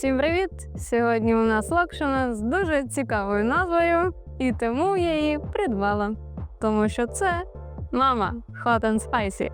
Всім привіт! Сьогодні у нас локшина з дуже цікавою назвою, і тому я її придбала. Тому що це мама Hot and Spicy.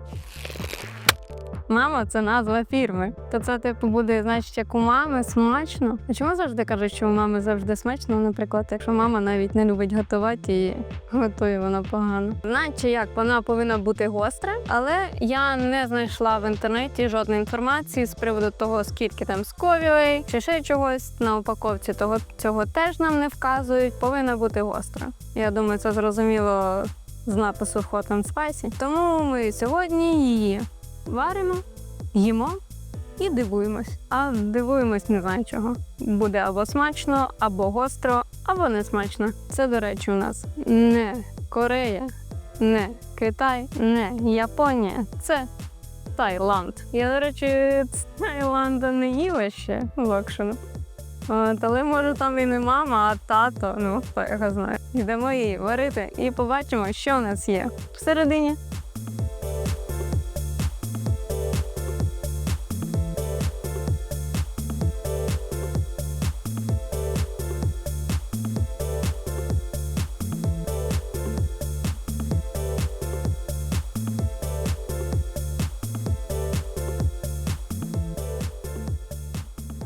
Мама це назва фірми. То це, типу, буде, значить, як у мами смачно. А чому завжди кажуть, що у мами завжди смачно? Наприклад, якщо мама навіть не любить готувати і готує вона погано. Наче як вона повинна бути гостра, але я не знайшла в інтернеті жодної інформації з приводу того, скільки там сковілей чи ще чогось на упаковці. Того цього теж нам не вказують. Повинна бути гостра. Я думаю, це зрозуміло з напису Hot and Spicy. Тому ми сьогодні її варимо, їмо і дивуємось. А дивуємось не знаю чого. Буде або смачно, або гостро, або не смачно. Це, до речі, у нас не Корея, не Китай, не Японія. Це Таїланд. Я, до речі, з Таїланда не їла ще локшину. От, але може там і не мама, а тато. Ну, хто його знає. Йдемо її варити і побачимо, що у нас є всередині.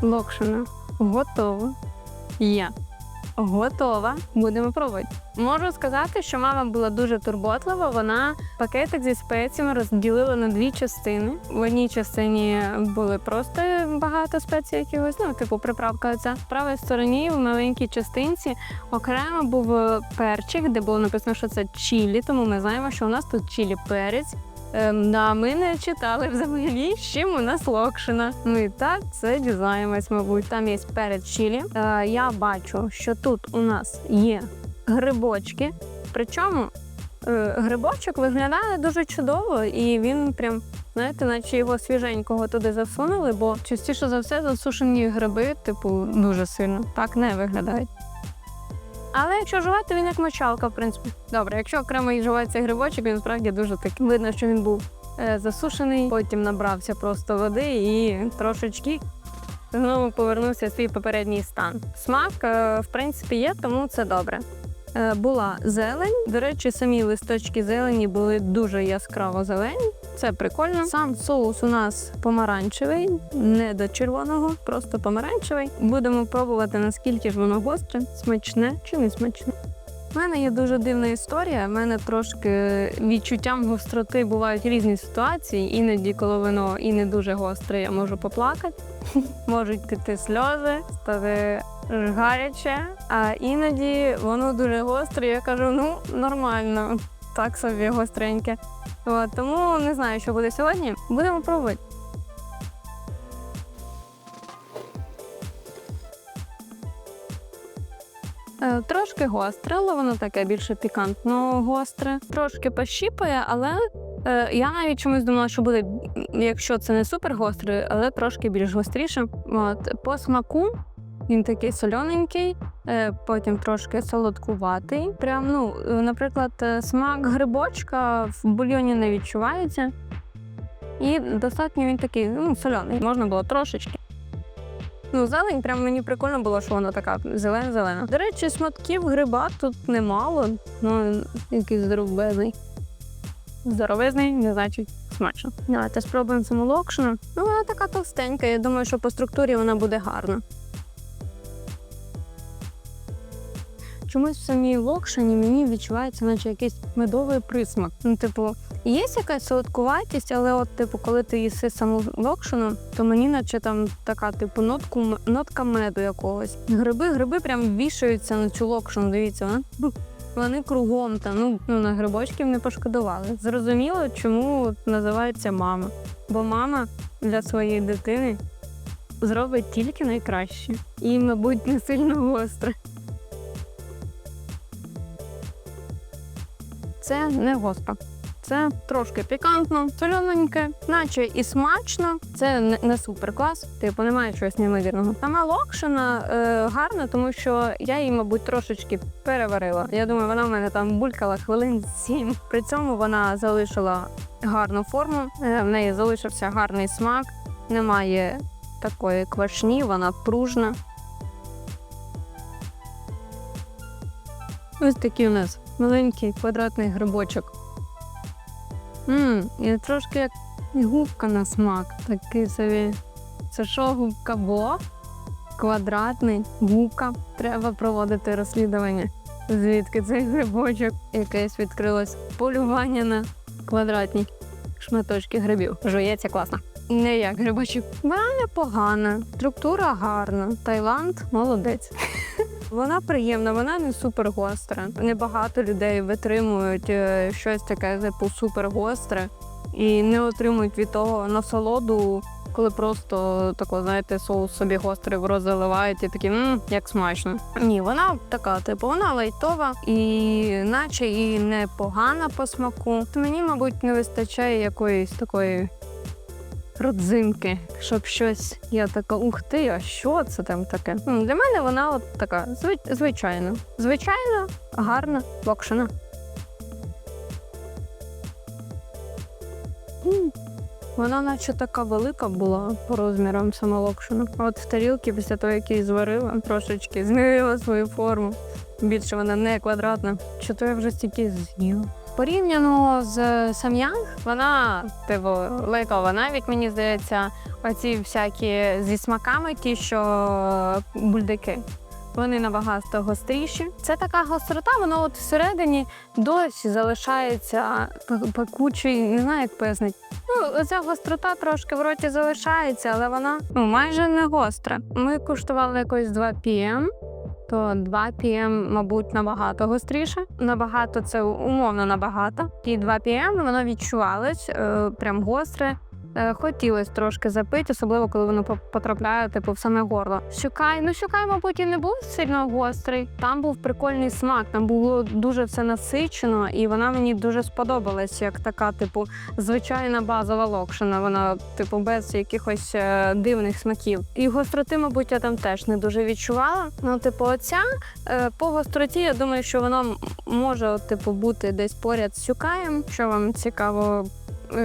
Локшина готова. Я готова. Будемо пробувати. Можу сказати, що мама була дуже турботлива. Вона пакетик зі спеціями розділила на дві частини. В одній частині були просто багато спецій якихось, ну типу приправка. Ця в правій стороні в маленькій частинці окремо був перчик, де було написано, що це чілі. Тому ми знаємо, що у нас тут чілі перець. Ем, да, ми не читали взагалі, з чим у нас локшина. Ну і так це дізнаємось, мабуть. Там є перець чілі. Е, я бачу, що тут у нас є грибочки. Причому е, грибочок виглядає дуже чудово, і він прям, знаєте, наче його свіженького туди засунули, бо частіше за все засушені гриби, типу, дуже сильно так не виглядають. Але якщо жувати, він як мочалка, в принципі. Добре, якщо окремо і жувається грибочок, він справді дуже такий. Видно, що він був е, засушений, потім набрався просто води і трошечки знову повернувся в свій попередній стан. Смак, е, в принципі, є, тому це добре. Е, була зелень. До речі, самі листочки зелені були дуже яскраво зелені. Це прикольно. Сам соус у нас помаранчевий, не до червоного, просто помаранчевий. Будемо пробувати, наскільки ж воно гостре, смачне чи не смачне. У мене є дуже дивна історія. У мене трошки відчуттям гостроти бувають різні ситуації. Іноді, коли воно і не дуже гостре, я можу поплакати. Можуть піти сльози, стати гаряче, а іноді воно дуже гостре. Я кажу, ну нормально, так собі гостреньке. От, тому не знаю, що буде сьогодні. Будемо пробувати. Е, Трошки гостре, але воно таке більше пікантно гостре. Трошки пощіпає, але е, я навіть чомусь думала, що буде, якщо це не супер гостре, але трошки більш гостріше. От, по смаку він такий солененький, е, потім трошки солодкуватий. Прям, ну, е, наприклад, е, смак грибочка в бульйоні не відчувається. І достатньо він такий ну, соляний, можна було трошечки. Ну, зелень, прям мені прикольно було, що вона така зелена-зелена. До речі, шматків гриба тут немало, ну якийсь здоровезний. Здоровезний, не значить смачно. Давайте спробуємо саму локшину. Ну, вона така товстенька, я думаю, що по структурі вона буде гарна. Чомусь в самій локшині мені відчувається, наче якийсь медовий присмак. Ну, типу, є якась солодкуватість, але от, типу, коли ти їси саму локшину, то мені наче там така, типу, нотку, нотка меду якогось. Гриби, гриби прям вішаються на цю локшину. Дивіться, вона. Вони кругом там, ну, ну на грибочків не пошкодували. Зрозуміло, чому називається мама. Бо мама для своєї дитини зробить тільки найкраще. І, мабуть, не сильно гостре. Це не гостро. Це трошки пікантно, солененьке, наче і смачно. Це не, не супер клас, типу немає чогось неймовірного. Сама локшина е, гарна, тому що я її, мабуть, трошечки переварила. Я думаю, вона в мене там булькала хвилин сім. При цьому вона залишила гарну форму, е, в неї залишився гарний смак, немає такої квашні, вона пружна. Ось такий у нас маленький квадратний грибочок. Мм, і трошки як губка на смак. Такий собі. Це що губка бо? Квадратний губка. Треба проводити розслідування. Звідки цей грибочок? Якесь відкрилось полювання на квадратні шматочки грибів. Жується класно. Не як грибочок. Вона непогана, структура гарна. Таїланд молодець. Вона приємна, вона не супер гостра. Небагато людей витримують е, щось таке, типу супер гостре, і не отримують від того насолоду, коли просто тако, знаєте, соус собі гострий в рот заливають і такі мм, як смачно. Ні, вона така, типу, вона лайтова і наче і непогана по смаку. Мені, мабуть, не вистачає якоїсь такої родзинки, щоб щось я така, ух ти, а що це там таке? Ну, Для мене вона от така звич- звичайна. Звичайна, гарна, локшина. Вона наче така велика була по розмірам сама локшина. От в тарілці після того, як її зварила, трошечки змінила свою форму. Більше вона не квадратна. Чи то я вже стільки з'їла? Порівняно з сам'янг, вона типу лайкова. Навіть мені здається, оці всякі зі смаками, ті, що бульдики. Вони набагато гостріші. Це така гострота, воно от всередині досі залишається пе- пекучий, не знаю, як пояснити. Ну, ця гострота трошки в роті залишається, але вона ну, майже не гостра. Ми куштували якось 2 PM, то 2 PM, мабуть, набагато гостріше. Набагато це умовно набагато. І 2 PM воно відчувалось е, прям гостре. Е, Хотілося трошки запити, особливо коли воно по- потрапляє типу в саме горло. Щукай, ну щукай, мабуть, і не був сильно гострий. Там був прикольний смак, там було дуже все насичено, і вона мені дуже сподобалась, як така, типу, звичайна базова локшина. Вона, типу, без якихось е, дивних смаків. І гостроти, мабуть, я там теж не дуже відчувала. Ну, типу, оця е, по гостроті, я думаю, що вона може, типу, бути десь поряд з сюкаєм. Що вам цікаво,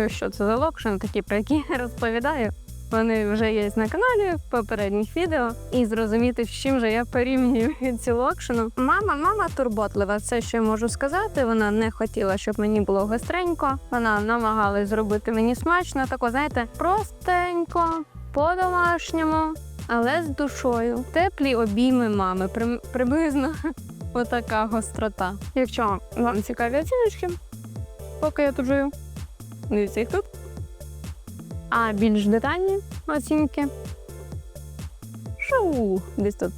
що це за локшин, такі, про які я розповідаю. Вони вже є на каналі в попередніх відео, і зрозуміти, з чим же я порівнюю цю локшину. Мама, мама турботлива. Це що я можу сказати. Вона не хотіла, щоб мені було гостренько. Вона намагалась зробити мені смачно, тако, знаєте, простенько, по-домашньому, але з душою. Теплі обійми мами. Прим- приблизно отака гострота. Якщо вам цікаві оціночки, поки я тут жую, дивіться їх тут. А більш детальні оцінки. Шоу, десь тут.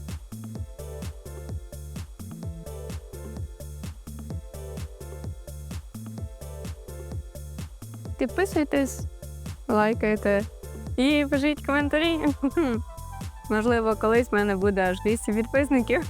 Підписуйтесь, лайкайте і пишіть коментарі. Можливо, колись в мене буде аж 200 підписників.